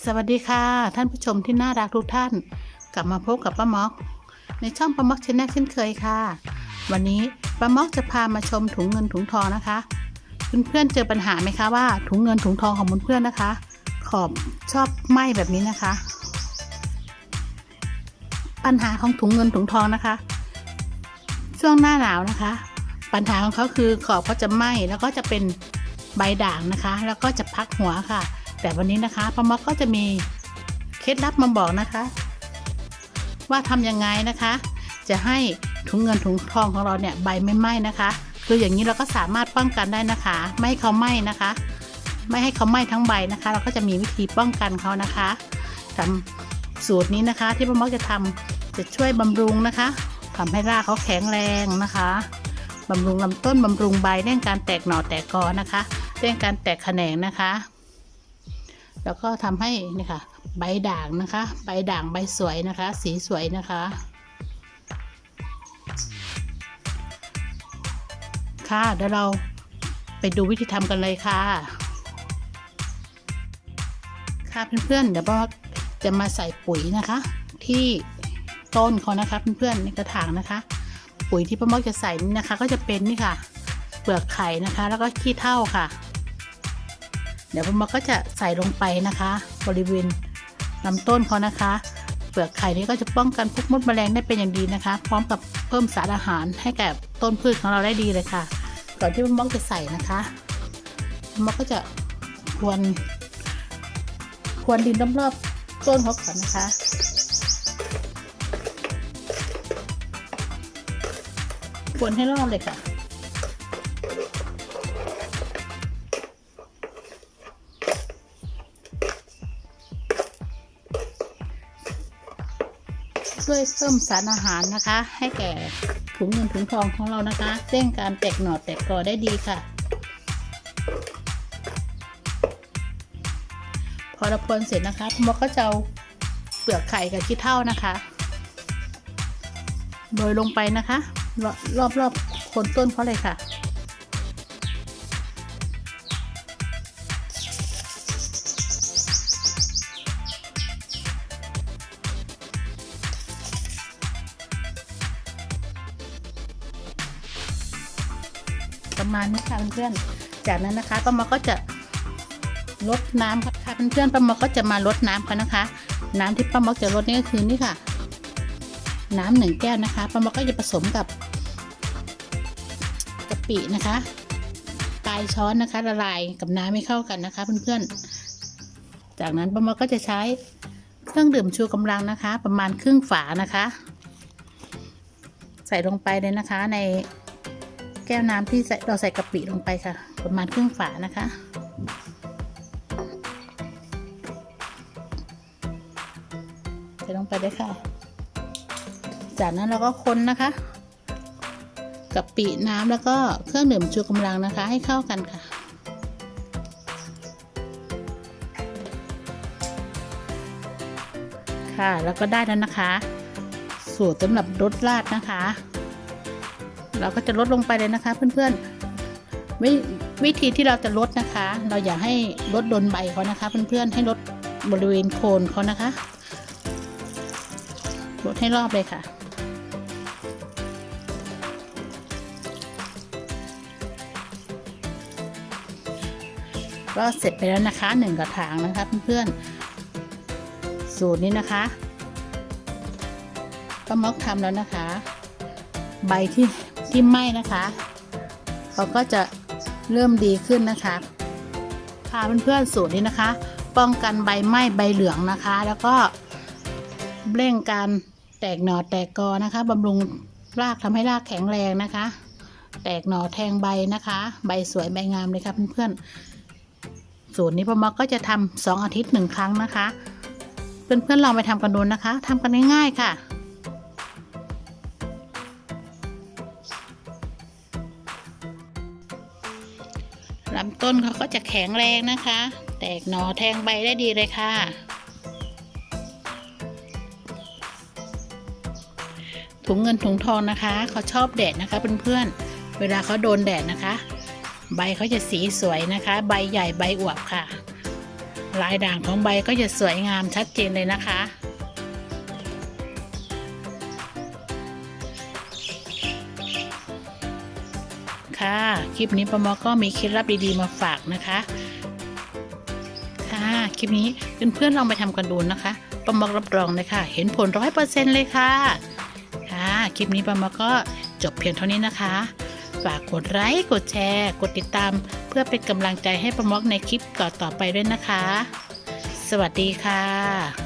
สวัสดีค่ะ ท่านผู้ชมที่น่ารักทุกท่าน กลับมาพบกับป้าม็อก ในช่องป้าม็อกชแนลเช่นเคยค่ะ วันนี้ป้าม็อกจะพามาชมถุงเงินถุงทองนะคะเพื่อนๆเจอปัญหาไหมคะว่าถุงเงินถุงทองของเพื่อนๆนะคะ ขอบชอบไหมแบบนี้นะคะ ปัญหาของถุงเงินถุงทองนะคะ ช่วงหน้าหนาวนะคะ ปัญหาของเขาคือขอบเขาจะไหม้แล้วก็จะเป็นใบด่างนะคะ แล้วก็จะพักหัวค่ะ แต่วันนี้นะคะป้ามอกก็จะมีเคล็ดลับมาบอกนะคะ ว่าทำยังไงนะคะ จะให้ถุงเงินถุงทองของเราเนี่ยใบไม่ไหม้นะคะ คืออย่างนี้เราก็สามารถป้องกันได้นะคะ ไม่ให้เขาไหม้นะคะ ไม่ให้เขาไหม้ทั้งใบนะคะ เราก็จะมีวิธีป้องกันเขานะคะทำสูตรนี้นะคะ ที่ป้ามอกจะทำจะช่วยบำรุงนะคะทำให้รากเขาแข็งแรงนะคะบำรุงลำต้นบำรุงใบเร่งการแตกหน่อแตกกอนะคะเร่งการแตกแขนงนะคะ แล้วก็ทำให้นี่ค่ะใบด่างนะคะ ใบด่างใบสวยนะคะ สีสวยนะคะค่ะเดี๋ยวเราไปดูวิธีทำกันเลยค่ะ ค่ะเพื่อนๆเดี๋ยวป้าจะมาใส่ปุ๋ยนะคะ ที่ต้นเขานะคะเพื่อนๆในกระถางนะคะ ปุ๋ยที่ป้าม็อกจะใส่นี่นะคะ ก็จะเป็นนี่ค่ะ เปลือกไข่นะคะ แล้วก็ขี้เถ้าค่ะ เดี๋ยวป้าม็อกก็จะใส่ลงไปนะคะ บริเวณลำต้นเขานะคะ เปลือกไข่นี้ก็จะป้องกันพวกมดแมลงได้เป็นอย่างดีนะคะ พร้อมกับเพิ่มสารอาหารให้แก่ต้นพืชของเราได้ดีเลยค่ะ ก่อนที่ป้าม็อกจะใส่นะคะป้าม็อกก็จะควรควรดินรอบๆต้นเขาก่อนนะคะควรให้รอบเลยค่ะ ช่วยเพิ่มสารอาหารนะคะ ให้แก่ถุงเงินถุงทองของเรานะคะเร่งการแตกหน่อแตกกอได้ดีค่ะ พอเราพนเสร็จนะคะพมก็จะเอาเปลือกไข่กับขี้เถ้านะคะโรยลงไปนะคะ รอบรอบๆคนต้นเขาเลยค่ะ ประมาณนี้ค่ะเพื่อนๆ จากนั้นนะคะป้ามาก็จะลดน้ำค่ะเพื่อนๆป้ามาก็จะมาลดน้ำเขานะคะ น้ำที่ป้ามาจะลดนี่ก็คือนี่ค่ะ น้ำหนึ่งแก้วนะคะป้ามาก็จะผสมกับกะปินะคะปลายช้อนนะคะละลายกับน้ำไม่เข้ากันนะคะ เพื่อนๆ จากนั้นป้ามาก็จะใช้เครื่องดื่มชูกำลังนะคะ ประมาณครึ่งฝานะคะ ใส่ลงไปเลยนะคะใน ก้วน้ำที่เราใส่กะปิลงไปค่ะ ประมาณครึ่งฝานะคะ ใส่ลงไปเลยค่ะ จากนั้นเราก็คนนะคะกะปิน้ำแล้วก็เครื่องดื่มชูกำลังนะคะ ให้เข้ากันค่ะ ค่ะแล้วก็ได้แล้วนะคะ สูตรสำหรับรสราดนะคะ เราก็จะลดลงไปเลยนะคะ เพื่อนๆววิธีที่เราจะลดนะคะ เราอย่าให้ลดโดนใบเขานะคะ เพื่อนๆให้ลดบริเวณโคนเขานะคะลดให้รอบเลยค่ะก็เสร็จไปแล้วนะคะหนึ่งกระถางนะคะเพื่อนๆสูตรนี้นะคะก็มอกทำแล้วนะคะ ใบที่ ที่ไหม้นะคะเขาก็จะเริ่มดีขึ้นนะคะค่ะเพื่อนๆสูตรนี้นะคะ ป้องกันใบไหม้ใบเหลืองนะคะ แล้วก็เร่งการแตกหน่อแตกกอนะคะบำรุงรากทำให้รากแข็งแรงนะคะ แตกหน่อแทงใบนะคะ ใบสวยใบงามเลยค่ะเพื่อนๆสูตรนี้พ่อมอกก็จะทำสองอาทิตย์หนึ่งครั้งนะคะ เพื่อนๆลองไปทำกันดูนะคะทำกันง่ายๆค่ะ ลำต้นเขาก็จะแข็งแรงนะคะ แตกหน่อแทงใบได้ดีเลยค่ะ ถุงเงินถุงทองนะคะเขาชอบแดดนะคะเพื่อนๆ เวลาเขาโดนแดดนะคะ ใบเขาจะสีสวยนะคะ ใบใหญ่ใบอวบค่ะ ลายด่างของใบก็จะสวยงามชัดเจนเลยนะคะ ค่ะ คลิปนี้ปมก็มีเคล็ดลับดีๆมาฝากนะคะ ค่ะ คลิปนี้เพื่อนๆลองไปทำกันดูนะคะปมรับรองเลยค่ะ เห็นผลร้อยเปอร์เซ็นต์เลยค่ะ ค่ะ คลิปนี้ปมก็จบเพียงเท่านี้นะคะ ฝากกดไลค์ กดแชร์ กดติดตาม เพื่อเป็นกำลังใจให้ประมอกในคลิปต่อๆไปด้วยนะคะ สวัสดีค่ะ